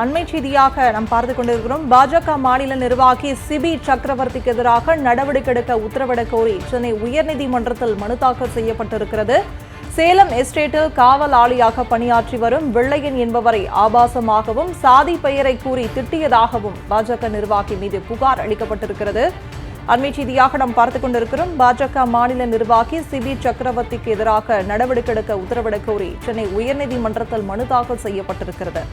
அண்மை செய்தியாக நாம் பார்த்து கொண்டிருக்கிறோம். பாஜக மாநில நிர்வாகி சிபி சக்கரவர்த்திக்கு எதிராக நடவடிக்கை எடுக்க உத்தரவிட கோரி சென்னை உயர்நீதிமன்றத்தில் மனு தாக்கல் செய்யப்பட்டிருக்கிறது. சேலம் எஸ்டேட்டில் காவல் ஆளியாக பணியாற்றி வரும் வெள்ளையன் என்பவரை ஆபாசமாகவும் சாதி பெயரை கூறி திட்டியதாகவும் பாஜக நிர்வாகி மீது புகார் அளிக்கப்பட்டிருக்கிறது. அண்மை செய்தியாக நாம் பார்த்துக் கொண்டிருக்கிறோம். பாஜக மாநில நிர்வாகி சிபி சக்கரவர்த்திக்கு எதிராக நடவடிக்கை எடுக்க உத்தரவிட கோரி சென்னை உயர்நீதிமன்றத்தில் மனு தாக்கல் செய்யப்பட்டிருக்கிறது.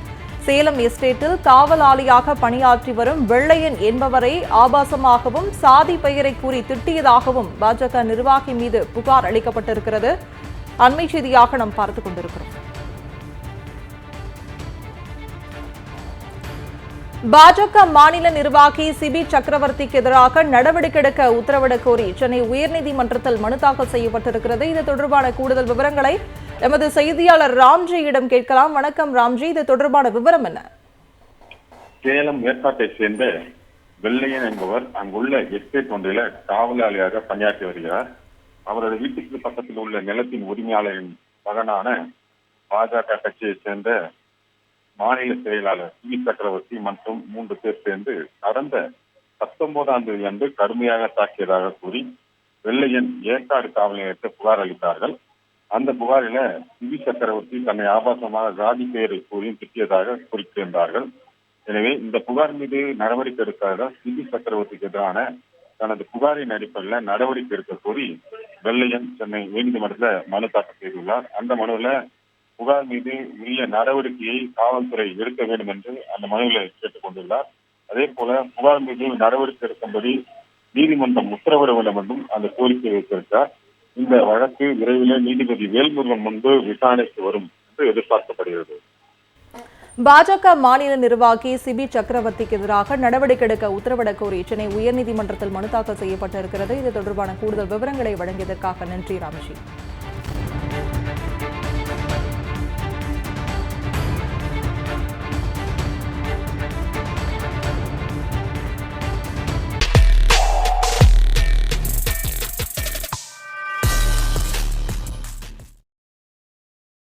சேலம் எஸ்டேட்டில் காவல் காவலாளியாக பணியாற்றி வரும் வெள்ளையன் என்பவரை ஆபாசமாகவும் சாதி பெயரை கூறி திட்டியதாகவும் பாஜக நிர்வாகி மீது புகார் அளிக்கப்பட்டிருக்கிறது. அண்மை செய்தியாக நாம் பார்த்துக் கொண்டிருக்கிறோம். பாஜக மாநில நிர்வாகி சிபி சக்கரவர்த்திக்கு எதிராக நடவடிக்கை எடுக்க உத்தரவிட கோரி சென்னை உயர்நீதிமன்றத்தில் மனு தாக்கல் செய்யப்பட்டிருக்கிறது. இது தொடர்பான கூடுதல் விவரங்களை எமது செய்தியாளர் ராம்ஜியிடம் கேட்கலாம். வணக்கம் ராம்ஜி. இது தொடர்பான விவரம் என்ன? சேலம் ஏற்காட்டை சேர்ந்த வெள்ளையன் என்பவர் அங்குள்ள எஸ்டேட் ஒன்றில காவலாளியாக பணியாற்றி வருகிறார். அவரது வீட்டுக்கு பக்கத்தில் உள்ள நிலத்தின் உரிமையாளரின் மகனான பாஜக கட்சியைச் சேர்ந்த மாநில செயலாளர் சி சக்கரவர்த்தி மற்றும் மூன்று பேர் சேர்ந்து கடந்த பத்தொன்பதாம் தேதி அன்று கடுமையாக தாக்கியதாக கூறி வெள்ளையன் ஏற்காடு காவல் நிலையத்தை புகார் அளித்தார்கள். அந்த புகாரில சிவி சக்கரவர்த்தி தன்னை ஆபாசமாக ஜாதி பெயரை கூறி திட்டியதாக குறிப்பிட்டிருந்தார்கள் எனவே இந்த புகார் மீது நடவடிக்கை எடுக்காத சிபி சக்கரவர்த்திக்கு எதிரான தனது புகாரின் அடிப்படையில் நடவடிக்கை எடுக்க கோரி வெள்ளையன் சென்னை உயர்நீதிமன்றத்தில் மனு தாக்கல் செய்துள்ளார். அந்த மனுவில் புகார் மீது உரிய நடவடிக்கையை காவல்துறை எடுக்க வேண்டும் என்று அந்த மனுவில் கேட்டுக் கொண்டுள்ளார். அதே போல புகார் மீது நடவடிக்கை எடுக்கும்படி நீதிமன்றம் உத்தரவிட வேண்டும் என்றும் அந்த கோரிக்கை வைத்திருக்கிறார். இந்த வழக்கு விரைவில் நீதிபதி வேல்முருகன் முன்பு விசாரணைக்கு வரும் என்று எதிர்பார்க்கப்படுகிறது. பாஜக மாநில நிர்வாகி சிபி சக்கரவர்த்திக்கு எதிராக நடவடிக்கை எடுக்க உத்தரவிட கோரி சென்னை உயர்நீதிமன்றத்தில் மனு தாக்கல் செய்யப்பட்டிருக்கிறது. இது தொடர்பான கூடுதல் விவரங்களை வழங்கியதற்காக நன்றி ராமஜி.